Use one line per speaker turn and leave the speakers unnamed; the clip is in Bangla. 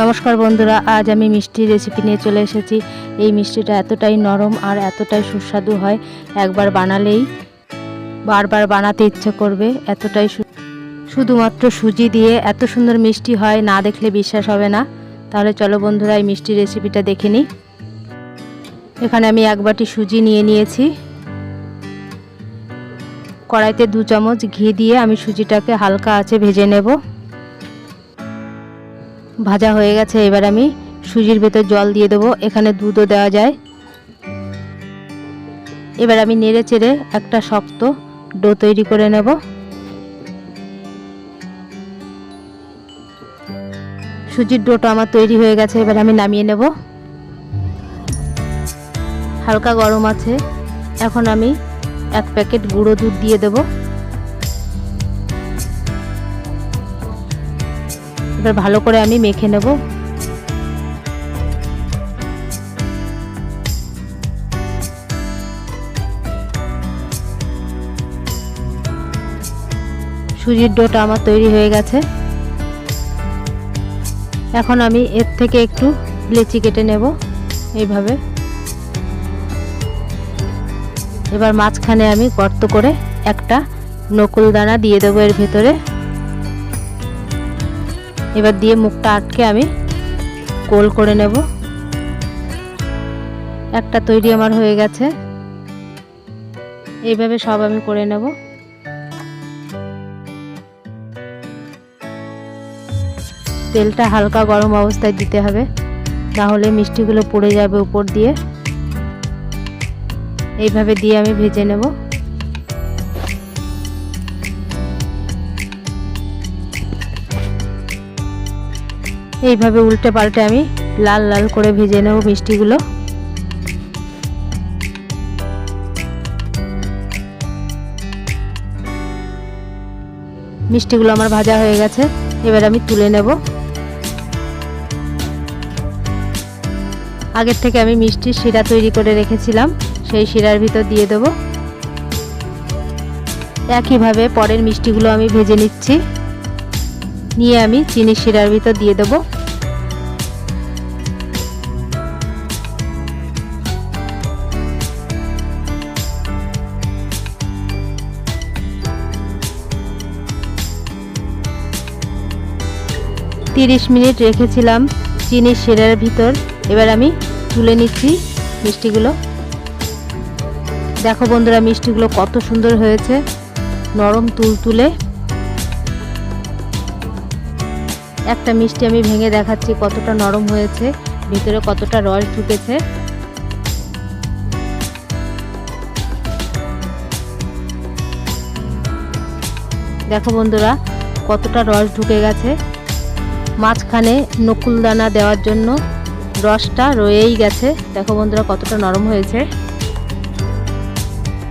নমস্কার বন্ধুরা, আজ আমি মিষ্টি রেসিপি নিয়ে চলে এসেছি। এই মিষ্টিটা এতটাই নরম আর এতটাই সুস্বাদু হয়, একবার বানালেই বারবার বানাতে ইচ্ছে করবে, এতটাই শুধুমাত্র সুজি দিয়ে এত সুন্দর মিষ্টি হয়, না দেখলে বিশ্বাস হবে না। তাহলে চলো বন্ধুরা, এই মিষ্টি রেসিপিটা দেখে নিই। এখানে আমি এক বাটি সুজি নিয়ে নিয়েছি। কড়াইতে দু চামচ ঘি দিয়ে আমি সুজিটাকে হালকা আছে ভেজে নেব। ভাজা হয়ে গেছে, এবার আমি সুজির ভেতর জল দিয়ে দেবো, এখানে দুধও দেওয়া যায়। এবার আমি নেড়ে চেড়ে একটা শক্ত ডো তৈরি করে নেব। সুজির ডোটা আমার তৈরি হয়ে গেছে, এবার আমি নামিয়ে নেব। হালকা গরম আছে, এখন আমি এক প্যাকেট গুঁড়ো দুধ দিয়ে দেবো। এবার ভালো করে আমি মেখে নেব। সুজির ডোটা আমার তৈরি হয়ে গেছে। এখন আমি এর থেকে একটু লেচি কেটে নেব এইভাবে। এবার মাঝখানে আমি গর্ত করে একটা নকুল দানা দিয়ে দেবো এর ভেতরে। এবার দিয়ে মুখটা আটকে আমি গোল করে নেব। একটা তৈরি আমার হয়ে গেছে। এইভাবে সব আমি করে নেব। তেলটা হালকা গরম অবস্থায় দিতে হবে। না হলে মিষ্টিগুলো পড়ে যাবে উপর দিয়ে। এইভাবে দিয়ে আমি ভেজে নেব। এইভাবে উল্টে পাল্টে আমি লাল লাল করে ভেজে নেব মিষ্টিগুলো। মিষ্টিগুলো আমার ভাজা হয়ে গেছে, এবার আমি তুলে নেব। আগের থেকে আমি মিষ্টির শিরা তৈরি করে রেখেছিলাম, সেই শিরার ভিতর দিয়ে দেব। একইভাবে পরের মিষ্টিগুলো আমি ভেজে নিচ্ছি। নিয়ে আমি চিনি শিরার ভিতর দিয়ে দেবো। তিরিশ মিনিট রেখেছিলাম চিনির শিরার ভিতর। এবার আমি তুলে নিচ্ছি মিষ্টিগুলো। দেখো বন্ধুরা, মিষ্টিগুলো কত সুন্দর হয়েছে। নরম তুলতুলে। একটা মিষ্টি আমি ভেঙে দেখাচ্ছি কতটা নরম হয়েছে, ভিতরে কতটা রস ঢুকেছে। দেখো বন্ধুরা, কতটা রস ঢুকে গেছে। মাঝখানে নকুলদানা দেওয়ার জন্য রসটা রয়েই গেছে। দেখো বন্ধুরা কতটা নরম হয়েছে।